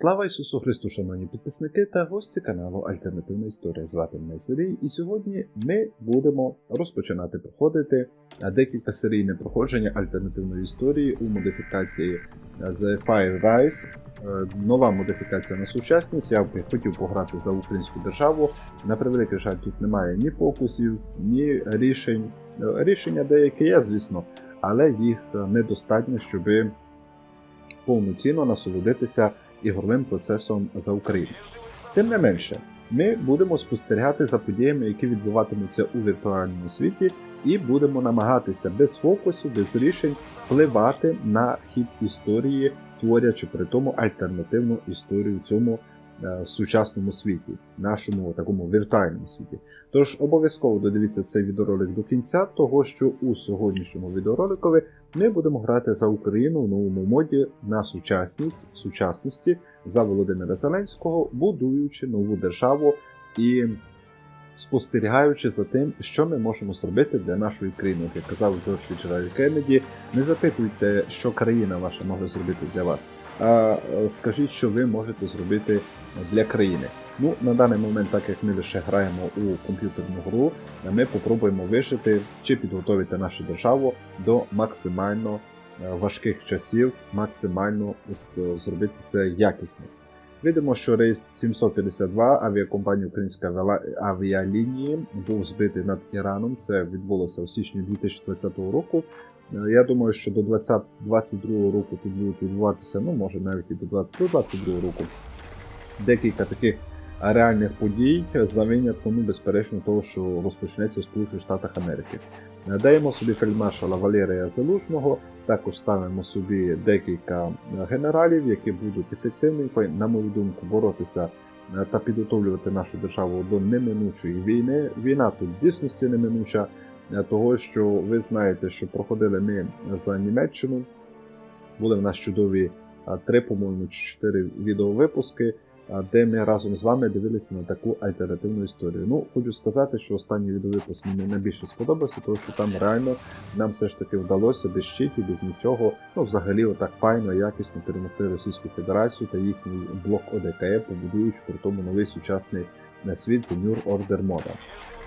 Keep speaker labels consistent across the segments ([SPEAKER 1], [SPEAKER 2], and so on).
[SPEAKER 1] Слава Ісусу Христу, шановні підписники та гості каналу Альтернативна Історія. Звати мене Сергій, і сьогодні ми будемо розпочинати проходити декілька серійне проходження альтернативної історії у модифікації The Fire Rise. Е, Нова модифікація на сучасність. Я хотів пограти за українську державу. На превеликий жаль, тут немає ні фокусів, ні рішень. Е, Рішення деякі є, звісно, але їх недостатньо, щоб повноцінно насолодитися ігровим процесом за Україну. Тим не менше, ми будемо спостерігати за подіями, які відбуватимуться у віртуальному світі, і будемо намагатися без фокусу, без рішень впливати на хід історії, творячи при тому альтернативну історію цьому е, сучасному світі, нашому такому віртуальному світі. Тож обов'язково додивіться цей відеоролик до кінця, того що у сьогоднішньому відеороликові ми будемо грати за Україну в новому моді на сучасність в сучасності за Володимира Зеленського, будуючи нову державу і спостерігаючи за тим, що ми можемо зробити для нашої країни. Як казав Джордж Фіджеральд Кеннеді, не запитуйте, що країна ваша може зробити для вас. А е, скажіть, що ви можете зробити для країни. Ну, на даний момент, так як ми лише граємо у комп'ютерну гру, ми попробуємо вижити чи підготовити нашу державу до максимально е, важких часів, максимально от, е, зробити це якісно. Видимо, що рейс 752 авіакомпанії Українська авіалінії був збитий над Іраном. Це відбулося у січні 2020 року. Е, Я думаю, що до 2022 року тут будуть відбуватися, ну може навіть і до 2022 року декілька таких реальних подій за винятком, ну, безперечно, того, що розпочнеться в Сполучених Штатах Америки. Е, Даємо собі фельдмаршала Валерія Залужного, також ставимо собі декілька е, генералів, які будуть ефективними, на мою думку, боротися е, та підготовлювати нашу державу до неминучої війни. Війна тут в дійсності неминуча, е, того що ви знаєте, що проходили ми за Німеччину. Були в нас чудові три, по-моєму, чи чотири відеовипуски, де ми разом з вами дивилися на таку альтернативну історію. Ну, хочу сказати, що останній відеовипуск мені найбільше сподобався, тому що там реально нам все ж таки вдалося без щитів, без нічого, ну взагалі отак файно, якісно перемогти Російську Федерацію та їхній блок ОДКЕ, побудуючи при тому новий сучасний на світ The New Order мода.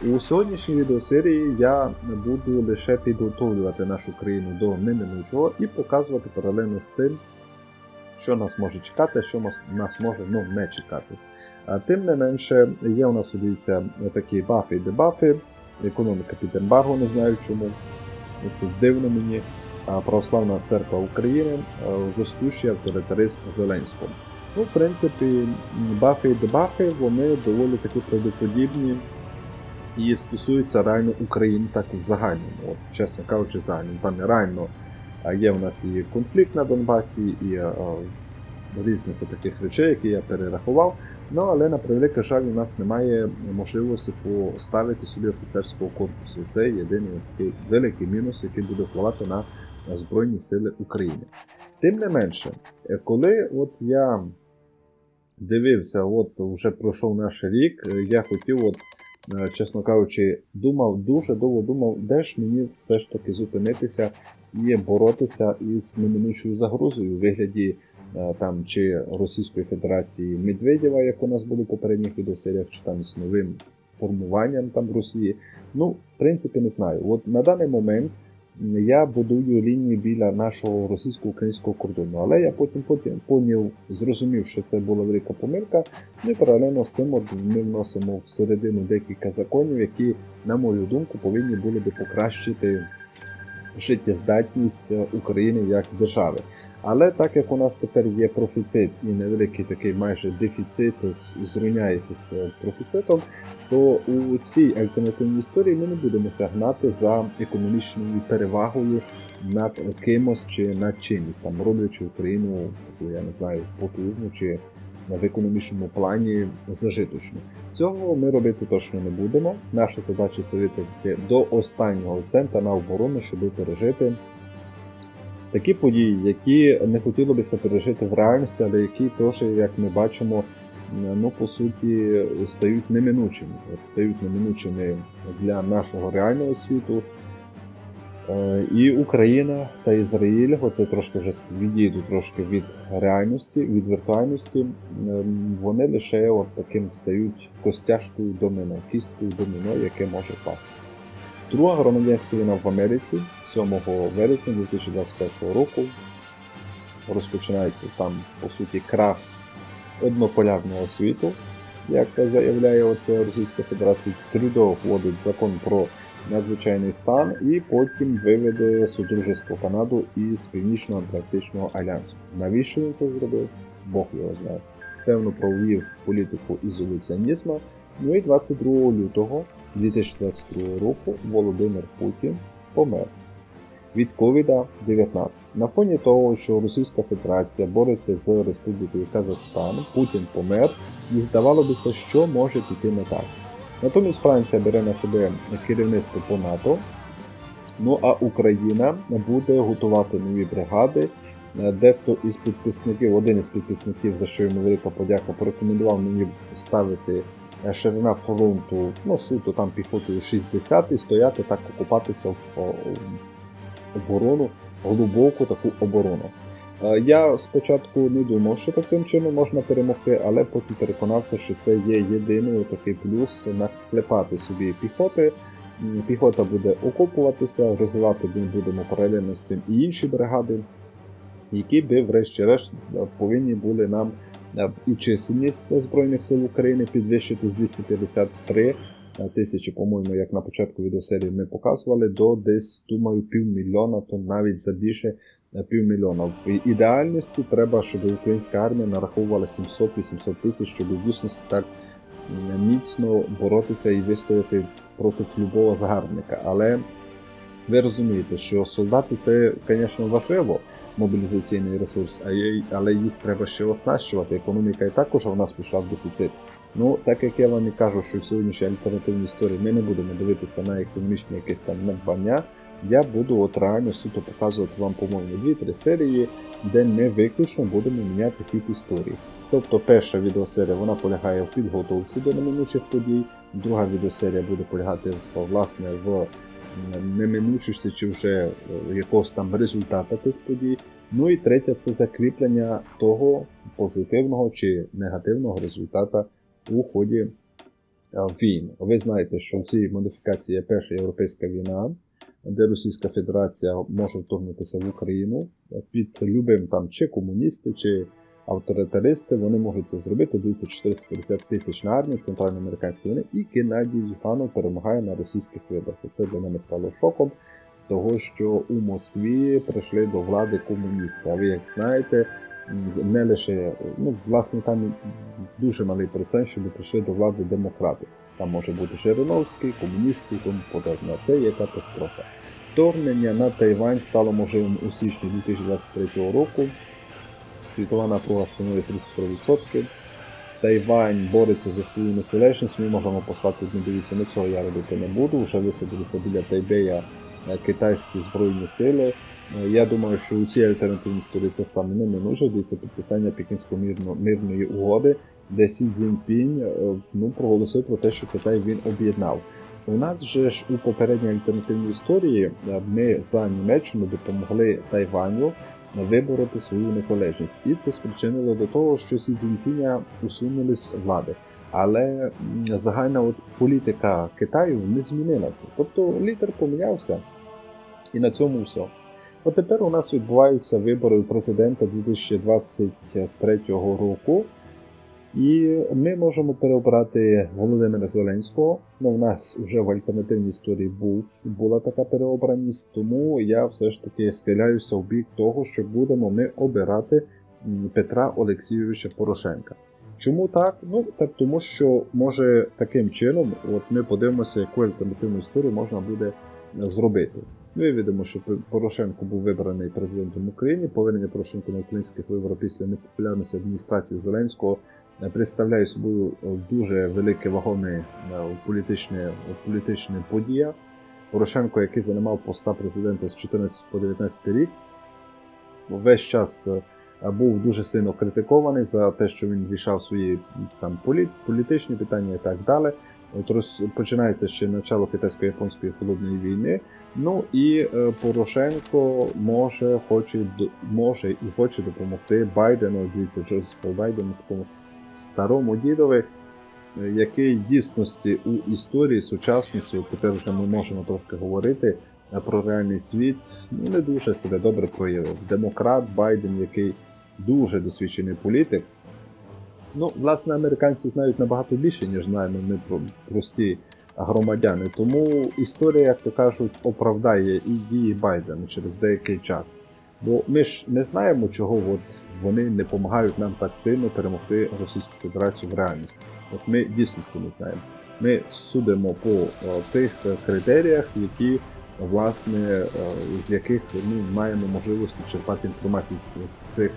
[SPEAKER 1] У сьогоднішній відеосерії я буду лише підготовлювати нашу країну до неминучого і показувати паралельно з тим, що нас може чекати, що нас, може ну, не чекати. Тим не менше, є у нас, дивіться, такі бафи і дебафи. Економіка під ембарго, не знаю чому. Це дивно мені. Православна церква України, а, ростущий авторитаризм Зеленського. Ну, в принципі, бафи і дебафи, вони доволі таки правдоподібні і стосуються реально України так в загальному. От, чесно кажучи, загальному. Там реально є в нас і конфлікт на Донбасі, і різних таких речей, які я перерахував. Ну, але на превеликий жаль, у нас немає можливості поставити собі офіцерського корпусу. Це єдиний такий великий мінус, який буде впливати на Збройні Сили України. Тим не менше, е, коли от я дивився, от вже пройшов наш рік, е, я хотів, от, е, чесно кажучи, думав, дуже довго думав, де ж мені все ж таки зупинитися і боротися із неминучою загрозою у вигляді е, там чи Російської Федерації Медведєва, як у нас було в попередніх відеосеріях, чи там з новим формуванням там в Росії. Ну, в принципі, не знаю. От на даний момент я будую лінії біля нашого російсько-українського кордону, але я потім потім поняв, зрозумів, що це була велика помилка. І паралельно з тим от ми вносимо всередину декілька законів, які, на мою думку, повинні були би покращити життєздатність е, України як держави. Але так як у нас тепер є профіцит і невеликий такий майже дефіцит з- зрівняється з е, профіцитом, то у цій альтернативній історії ми не будемо сягнати за економічною перевагою над кимось чи над чимось, там роблячи Україну, я не знаю, потужну чи в економічному плані зажиточну. Цього ми робити точно не будемо. Наша задача це витратити до останнього цента на оборону, щоб пережити такі події, які не хотілося пережити в реальності, але які теж, як ми бачимо, ну по суті стають неминучими. От стають неминучими для нашого реального світу. Е, І Україна та Ізраїль, оце трошки вже відійду трошки від реальності, від віртуальності. ем, Вони лише от таким стають костяшкою домино, кісткою домино, яке може пасти. Друга громадянська війна в Америці 7 вересня 2021 року розпочинається там, по суті, крах однополярного світу, як заявляє оце Російська Федерація. Трюдо вводить закон про надзвичайний стан і потім виведе Содружество Канаду із Північно-Атлантичного альянсу. Навіщо він це зробив? Бог його знає. Певно, провів політику ізоляціонізму. Ну і 22 лютого 2022 року Володимир Путін помер від COVID-19. На фоні того, що Російська Федерація бореться з Республікою Казахстан, Путін помер, і здавалося, що може піти не так. Натомість Франція бере на себе керівництво по НАТО. Ну а Україна буде готувати нові бригади. Е, Дехто із підписників, один із підписників, за що йому велика подяка, порекомендував мені ставити е, ширина фронту, ну суто там піхотою 60 і стояти так, окупатися в е, оборону, глибоку таку оборону. Е, Я спочатку не думав, що таким чином можна перемогти, але потім переконався, що це є єдиний такий плюс наклепати собі піхоти. Піхота буде окопуватися, розвивати ми будемо паралельно з цим і інші бригади, які би, врешті-решт, е, повинні були нам е, і чисельність Збройних сил України підвищити з 253 тисячі, по-моєму, як на початку відеосерії ми показували, до десь, думаю, півмільйона, то навіть за більше е, півмільйона. В ідеальності треба, щоб українська армія нараховувала 700-800 тисяч, щоб в дійсності так міцно боротися і вистояти проти любого загарбника. Але ви розумієте, що солдати це, звісно, важливо, мобілізаційний ресурс, але їх треба ще оснащувати. Економіка і також в нас пішла в дефіцит. Ну, так як я вам і кажу, що в сьогоднішній альтернативній історії ми не будемо дивитися на економічні якісь там надбання, я буду от реально суто показувати вам, по-моєму, дві-три серії, де ми виключно будемо міняти хід історії. Тобто перша відеосерія вона полягає в підготовці до неминучих подій, друга відеосерія буде полягати в, власне в неминучості чи вже е, якогось там результата тих подій. Ну і третя це закріплення того позитивного чи негативного результата у ході е, війн. Ви знаєте, що в цій модифікації є перша європейська війна, де Російська Федерація може вторгнутися в Україну під любим там чи комуністи, чи авторитаристи. Вони можуть це зробити. Дивіться 450 тисяч на армію центральноамериканської війни, і Геннадій Зюганов перемагає на російських виборах. Це для мене стало шоком. Того, що у Москві прийшли до влади комуністи. А ви як знаєте, не лише ну, власне, там дуже малий процент, щоб прийшли до влади демократи. Там може бути Жириновський, комуністи і тому подобне. Це є катастрофа. Вторгнення на Тайвань стало можливим у січні 2023 року. Світова напруга становить 33%. Тайвань бореться за свою незалежність. Ми можемо послати одну дивіться, ну цього я робити не буду. Вже висадилися біля Тайбея китайські збройні сили. Е, Я думаю, що у цій альтернативній це стане неминуче. Підписання Пекінської мирно, мирної угоди, де Сі Цзіньпінь е, ну, проголосив про те, що Китай він об'єднав. У нас же ж у попередній альтернативній історії е, ми за Німеччину допомогли Тайваню вибороти свою незалежність. І це спричинило до того, що Сі Цзіньпіня усунули з влади. Але загальна от політика Китаю не змінилася. Тобто лідер помінявся, і на цьому все. От тепер у нас відбуваються вибори президента 2023 року. І ми можемо переобрати Володимира Зеленського. Ну, в нас вже в альтернативній історії був, була така переобраність, тому я все ж таки схиляюся в бік того, що будемо ми обирати Петра Олексійовича Порошенка. Чому так? Ну так тому, що може таким чином, от ми подивимося, яку альтернативну історію можна буде зробити. Ми видимо, що Порошенко був вибраний президентом України. Повернення Порошенка на українських виборах після непопулярності адміністрації Зеленського е, представляє собою е, дуже велике вагоме е, політичне, політичне подія. Порошенко, який займав поста президента з 14 по 19 рік, весь час був дуже сильно критикований за те, що він рішав свої там політичні питання і так далі. От роз... починається ще начало китайсько-японської холодної війни. Ну і е, Порошенко може, хоче, може і хоче допомогти Байдену. Дивіться, Джозефу Байдену, такому старому дідові, е, який дійсності у історії сучасності, тепер вже ми можемо трошки говорити е, про реальний світ, ну не дуже себе добре проявив. Демократ Байден, який дуже досвідчений політик. Ну, власне, американці знають набагато більше, ніж знаємо ми про прості громадяни. Тому історія, як то кажуть, оправдає і дії Байдена через деякий час. Бо ми ж не знаємо, чого от вони не допомагають нам так сильно перемогти Російську Федерацію в реальності. От ми дійсності не знаємо. Ми судимо по е, тих критеріях, які власне е, з яких ми маємо можливості черпати інформацію з цих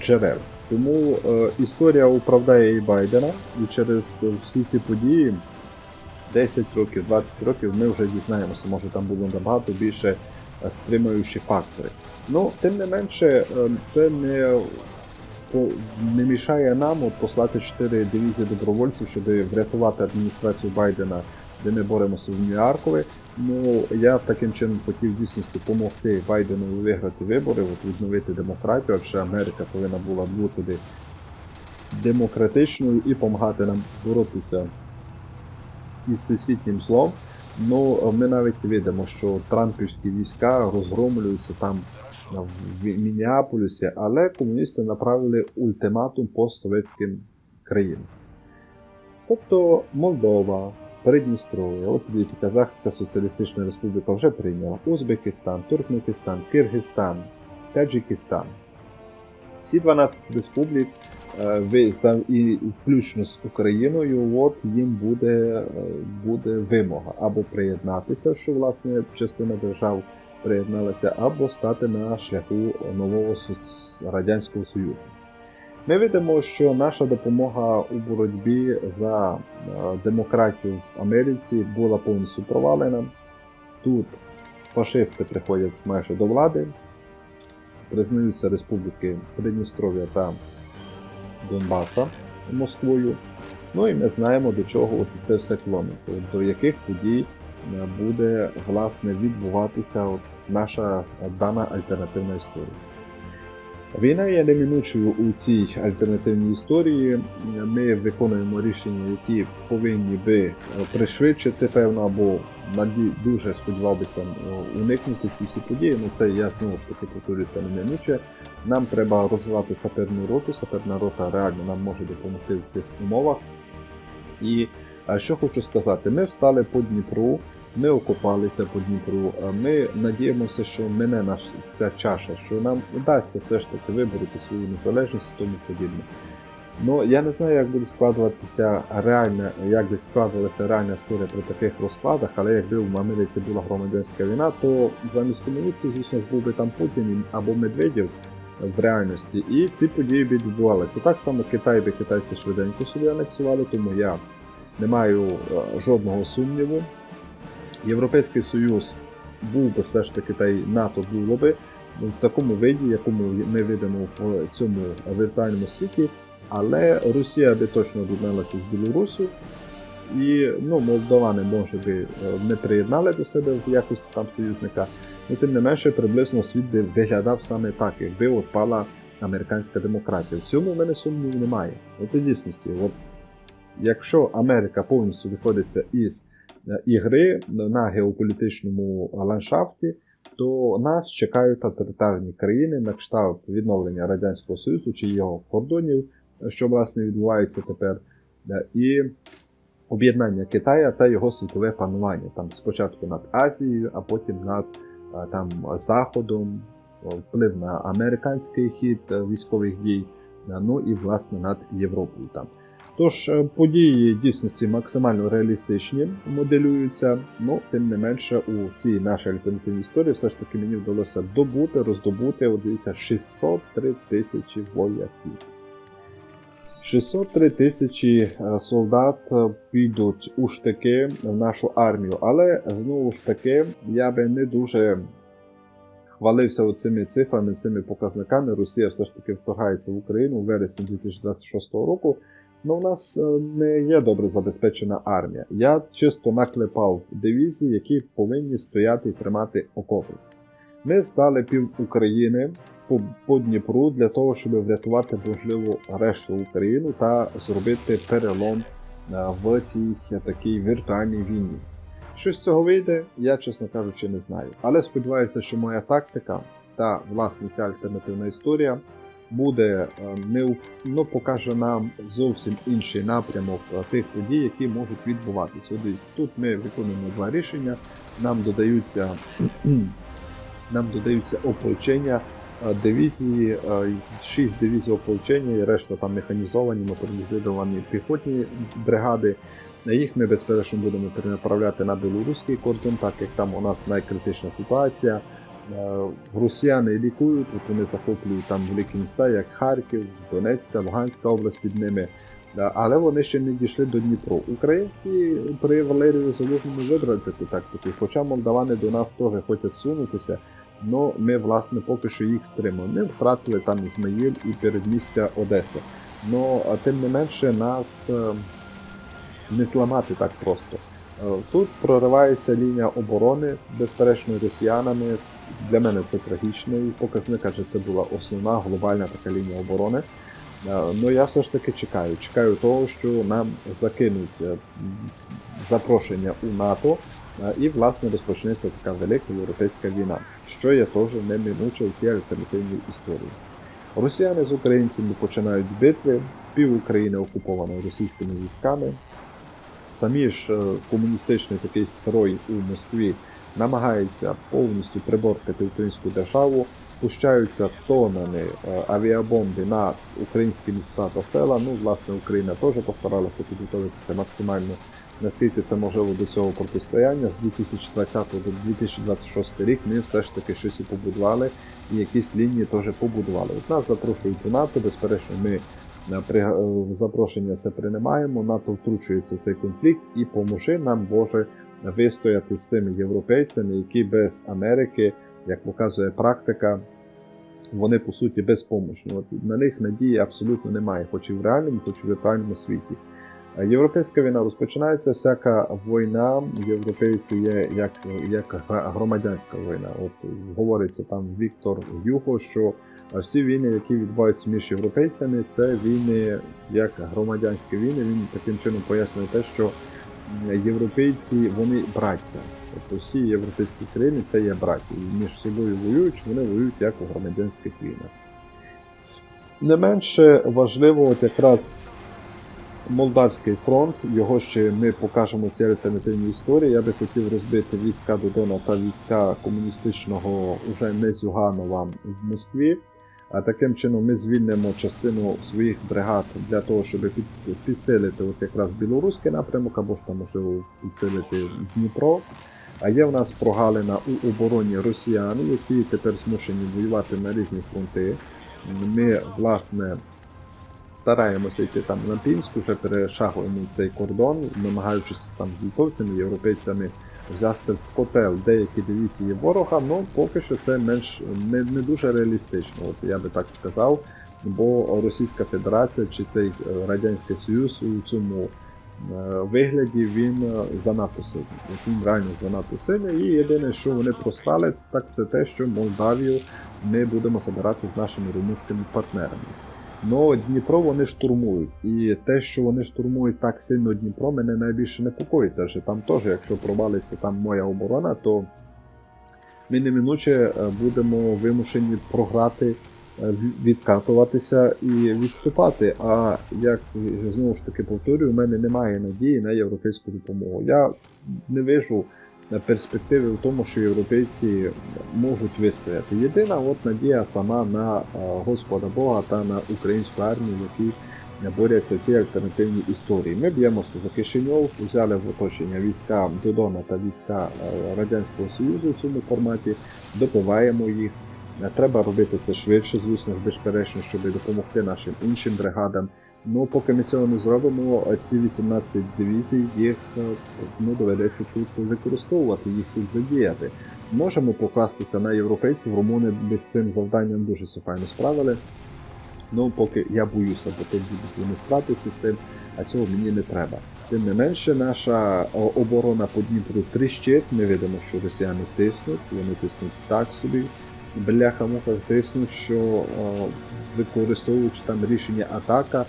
[SPEAKER 1] джерел. Тому е, історія оправдає і Байдена, і через всі ці події 10 років, 20 років ми вже дізнаємося, може там було набагато більше е, стримуючі фактори. Ну, тим не менше, е, це не, не мішає нам послати 4 дивізії добровольців, щоб врятувати адміністрацію Байдена, де ми боремося в Нью-Йоркові. Ну, я таким чином хотів в дійсності допомогти Байдену виграти вибори, от відновити демократію, адже Америка повинна була бути демократичною і допомагати нам боротися із всесвітнім злом. Ну, ми навіть видимо, що трампівські війська розгромлюються там в Мініаполісі, але комуністи направили ультиматум постсовєтським країнам. Тобто Молдова, Придністров'я, от дивіться, Казахська Соціалістична Республіка вже прийняла Узбекистан, Туркменістан, Киргизстан, Таджикистан. Всі 12 республік, е, і включно з Україною, от їм буде, е, буде вимога або приєднатися, що власне частина держав приєдналася, або стати на шляху нового Радянського Союзу. Ми видимо, що наша допомога у боротьбі за е, демократію в Америці була повністю провалена. Тут фашисти приходять майже до влади, признаються республіки Придністров'я та Донбаса Москвою. Ну і ми знаємо, до чого от це все клониться, от до яких подій е, буде власне відбуватися от наша дана альтернативна історія. Війна є неминучою у цій альтернативній історії. Ми виконуємо рішення, які повинні би е, пришвидшити, певно, або дуже сподівався уникнути ці всі події. Ну це я знову ж таки повторюся неминуче. Нам треба розвивати саперну роту. Саперна рота реально нам може допомогти в цих умовах. І е, що хочу сказати, ми встали по Дніпру, ми окопалися по Дніпру. е, Ми надіємося, що мене наша ця чаша, що нам вдасться все ж таки вибороти свою незалежність і тому подібне. Ну я не знаю, як буде складуватися реальна, як би складувалася реальна історія при таких розкладах, але якби в Америці була громадянська війна, то замість комуністів, звісно ж, був би там Путін або Медведєв в реальності, і ці події б відбувалися. Так само Китай би китайці швиденько собі анексували, тому я не маю е, жодного сумніву. Європейський Союз був би все ж таки та й НАТО було би в такому виді, якому ми видимо в цьому віртуальному світі. Але Росія би точно об'єдналася з Білорусю, і ну, молдовани, може би, е, не приєднали до себе в якості там союзника. Ну, тим не менше, приблизно світ би виглядав саме так, якби от американська демократія. В цьому в мене сумніву немає. От і дійсності, от, якщо Америка повністю виходиться із ігри на геополітичному ландшафті, то нас чекають авторитарні країни на кшталт відновлення Радянського Союзу чи його кордонів, що власне відбувається тепер, е, і об'єднання Китая та його світове панування. Там спочатку над Азією, а потім над е, там, Заходом, вплив на американський хід е, військових дій, е, ну і власне над Європою там. Тож е, події дійсності максимально реалістичні моделюються, ну тим не менше у цій нашій альтернативній історії все ж таки мені вдалося добути, роздобути, от дивіться, 603 тисячі вояків. 603 тисячі е, солдат е, підуть у штики в нашу армію, але знову ж таки я би не дуже хвалився оцими цифрами, цими показниками. Росія все ж таки вторгається в Україну у вересні 2026 року. Ну, у нас е, не є добре забезпечена армія. Я чисто наклепав дивізії, які повинні стояти і тримати окопи. Ми здали пів України по, по Дніпру для того, щоб врятувати можливо решту Україну та зробити перелом е, в цій такій віртуальній війні. Що з цього вийде, я чесно кажучи, не знаю. Але сподіваюся, що моя тактика та власне ця альтернативна історія буде е, не ну, покаже нам зовсім інший напрямок е, тих подій, які можуть відбуватися. Дивіться, тут ми виконуємо два рішення. Нам додаються нам додаються ополчення е, дивізії, шість дивізій ополчення, і решта там механізовані, моторизовані піхотні бригади. Їх ми безперечно будемо перенаправляти на білоруський кордон, так як там у нас найкритична ситуація. Е, Росіяни лікують, от вони захоплюють там великі міста, як Харків, Донецька, Луганська область під ними. Але вони ще не дійшли до Дніпро. Українці при Валерію Залужному вибрали таку тактику, хоча молдавани до нас теж хочуть сунутися, але ми, власне, поки що їх стримуємо. Ми втратили там Ізмаїль і передмістя Одеси. Но тим не менше нас е, не зламати так просто. Е, Тут проривається лінія оборони, безперечно, росіянами. Для мене це трагічний показник, адже це була основна глобальна така лінія оборони. Ну я все ж таки чекаю. Чекаю того, що нам закинуть е, запрошення у НАТО, е, і власне розпочнеться така велика європейська війна, що є теж неминуче у цій альтернативній історії. Росіяни з українцями починають битви, пів України окуповано російськими військами. Самі ж е, комуністичний такий строй у Москві намагається повністю приборкати українську державу, пущаються тонами е, авіабомби на українські міста та села. Ну, власне, Україна теж постаралася підготуватися максимально, наскільки це можливо до цього протистояння. З 2020 до 2026 рік ми все ж таки щось і побудували, і якісь лінії теж побудували. От нас запрошують у НАТО, безперечно, ми при е, запрошення це приймаємо. НАТО втручується в цей конфлікт і поможи нам, Боже, вистояти з цими європейцями, які без Америки, як показує практика, вони по суті безпомощні. От на них надії абсолютно немає, хоч і в реальному, хоч і в віртуальному світі. Європейська війна розпочинається, всяка війна, європейці є як, як громадянська війна. От говориться там Віктор Юго, що всі війни, які відбуваються між європейцями, це війни як громадянські війни. Він таким чином пояснює те, що європейці вони браття. Тобто всі європейські країни це є браття. І між собою воюють, вони воюють як у громадянських війнах. Не менше важливо, от якраз Молдавський фронт, його ще ми покажемо в цій альтернативній історії. Я би хотів розбити війська Додона та війська комуністичного уже не Зюганова в Москві. А таким чином ми звільнимо частину своїх бригад для того, щоб під, підсилити от якраз білоруський напрямок, або ж там можливо підсилити Дніпро. А є в нас прогалина у обороні росіян, які тепер змушені воювати на різні фронти. Ми, власне, стараємося йти там на Пінськ, вже перешагуємо цей кордон, намагаючись там з литовцями, європейцями взяти в котел деякі дивізії ворога, ну поки що це менш не, не дуже реалістично, от я би так сказав. Бо Російська Федерація чи цей е, Радянський Союз у цьому е, вигляді він е, занадто сильний. Він реально занадто сильний. І єдине, що вони просрали, так це те, що Молдавію ми будемо забирати з нашими румунськими партнерами. Но Дніпро вони штурмують. І те, що вони штурмують так сильно Дніпро, мене найбільше непокоїть. Адже там теж, якщо провалиться там моя оборона, то ми неминуче е, будемо вимушені програти, е, відкатуватися і відступати. А як знову ж таки повторюю, у мене немає надії на європейську допомогу. Я не вижу перспективи в тому, що європейці можуть вистояти. Єдина от надія сама на е, Господа Бога та на українську армію, які борються в цій альтернативній історії. Ми б'ємося за Кишиньов, взяли в оточення війська Додона та війська е, Радянського Союзу в цьому форматі, допиваємо їх. Е, Треба робити це швидше, звісно ж, безперечно, щоб допомогти нашим іншим бригадам. Ну, поки ми цього не зробимо, ці 18 дивізій їх е, ну, доведеться тут використовувати, їх тут задіяти. можемо покластися на європейців, румуни без цим завданням дуже все файно справили. Ну, поки я боюся, бо тут будуть вони сратися з тим, а цього мені не треба. Тим не менше, наша оборона по Дніпру тріщить. Ми видимо, що росіяни тиснуть, вони тиснуть так собі. Бляха муха тиснуть, що використовуючи там рішення атака,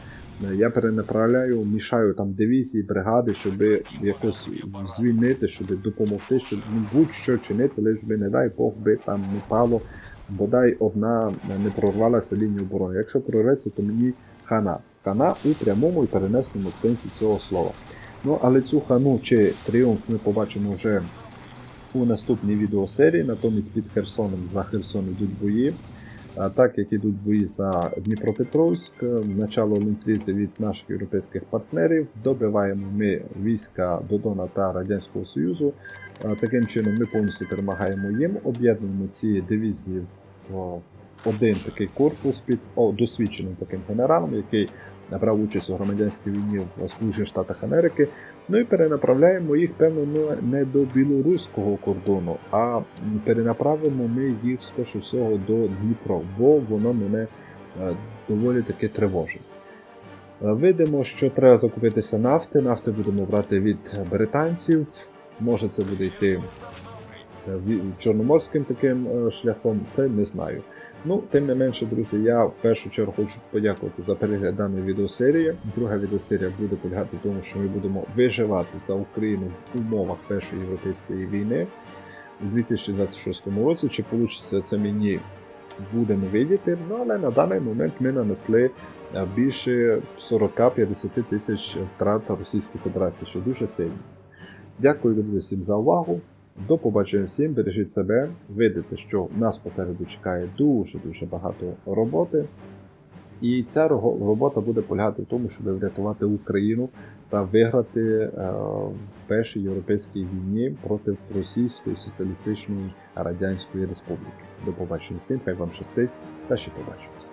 [SPEAKER 1] я перенаправляю, мішаю там дивізії, бригади, щоб якось звільнити, щоб допомогти, щоб ну, будь-що чинити, лише би, не дай Бог би там не пало, бодай одна не прорвалася лінія оборони. Якщо прорветься, то мені хана. Хана у прямому і перенесному сенсі цього слова. Ну, але цю хану чи тріумф ми побачимо вже у наступній відеосерії. Натомість під Херсоном за Херсон йдуть бої. А так як ідуть бої за Дніпропетровськ, начало олімпіади від наших європейських партнерів, добиваємо ми війська Додона та Радянського Союзу. Таким чином ми повністю перемагаємо їм, об'єднуємо ці дивізії в один такий корпус під о, досвідченим таким генералом, який брав участь у громадянській війні в Сполучених Штатах Америки. Ну і перенаправляємо їх, певно, не до білоруського кордону, а перенаправимо ми їх скоріш усього до Дніпро, бо воно мене е, доволі таки тривожить. Е, Видимо, що треба закупитися нафти. Нафти будемо брати від британців. Може це буде йти чорноморським таким е, шляхом, це не знаю. Ну, тим не менше, друзі, я в першу чергу хочу подякувати за перегляд даної відеосерії. Друга відеосерія буде полягати в тому, що ми будемо виживати за Україну в умовах Першої європейської війни у 2026 році. Чи вийде це мені будемо видіти. Ну але на даний момент ми нанесли е, більше 40-50 тисяч втрат Російської Федерації, що дуже сильно. Дякую всім за увагу. До побачення всім, бережіть себе. Видите, що нас попереду чекає дуже-дуже багато роботи. І ця робота буде полягати в тому, щоб врятувати Україну та виграти е, в першій європейській війні проти Російської соціалістичної радянської республіки. До побачення всім, хай вам щастить та ще побачимось.